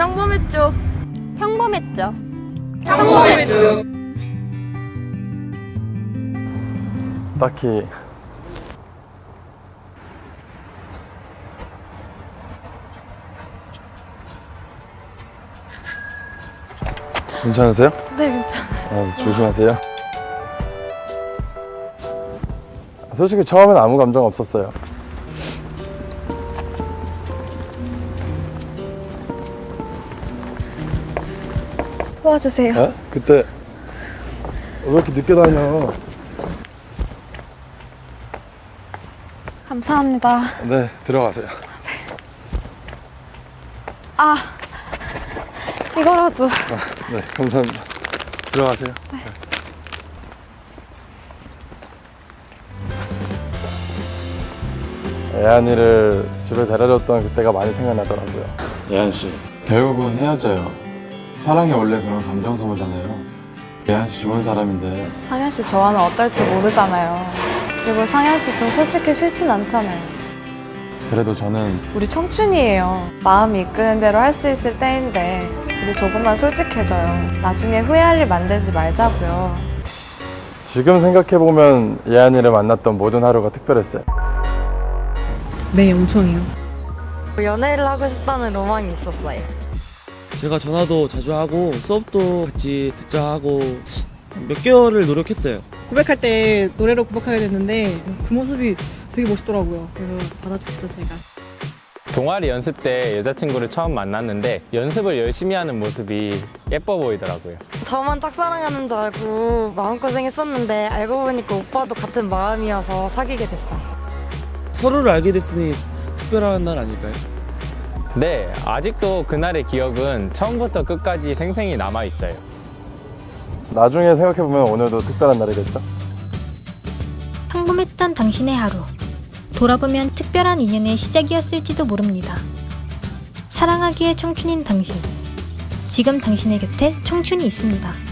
평범했죠. 평범했죠. 평범했죠. 딱히 괜찮으세요? 네, 괜찮아요. 아, 조심하세요. 솔직히 처음엔 아무 감정 없었어요. 도와주세요. 에? 그때 왜 이렇게 늦게 다녀? 감사합니다. 네, 들어가세요. 아, 이거라도. 네, 감사합니다. 들어가세요. 애한이를 집에 데려줬던 그때가 많이 생각나더라고요. 예한 씨, 결국은 헤어져요. 사랑이 원래 그런 감정 소모잖아요. 예한 씨 좋은 사람인데 상현 씨 저와는 어떨지 모르잖아요. 그리고 상현 씨좀 솔직히 싫진 않잖아요. 그래도 저는 우리 청춘이에요. 마음이 이끄는 대로 할 수 있을 때인데 우리 조금만 솔직해져요. 나중에 후회할 일 만들지 말자고요. 지금 생각해보면 예한이를 만났던 모든 하루가 특별했어요. 네, 엄청이요. 연애를 하고 싶다는 로망이 있었어요. 제가 전화도 자주 하고 수업도 같이 듣자 하고 몇 개월을 노력했어요. 고백할 때 노래로 고백하게 됐는데 그 모습이 되게 멋있더라고요. 그래서 받아줬죠, 제가. 동아리 연습 때 여자친구를 처음 만났는데 연습을 열심히 하는 모습이 예뻐 보이더라고요. 저만 짝사랑하는 줄 알고 마음고생했었는데 알고 보니까 오빠도 같은 마음이어서 사귀게 됐어요. 서로를 알게 됐으니 특별한 날 아닐까요? 네, 아직도 그날의 기억은 처음부터 끝까지 생생히 남아 있어요. 나중에 생각해보면 오늘도 특별한 날이겠죠? 평범했던 당신의 하루. 돌아보면 특별한 인연의 시작이었을지도 모릅니다. 사랑하기에 청춘인 당신. 지금 당신의 곁에 청춘이 있습니다.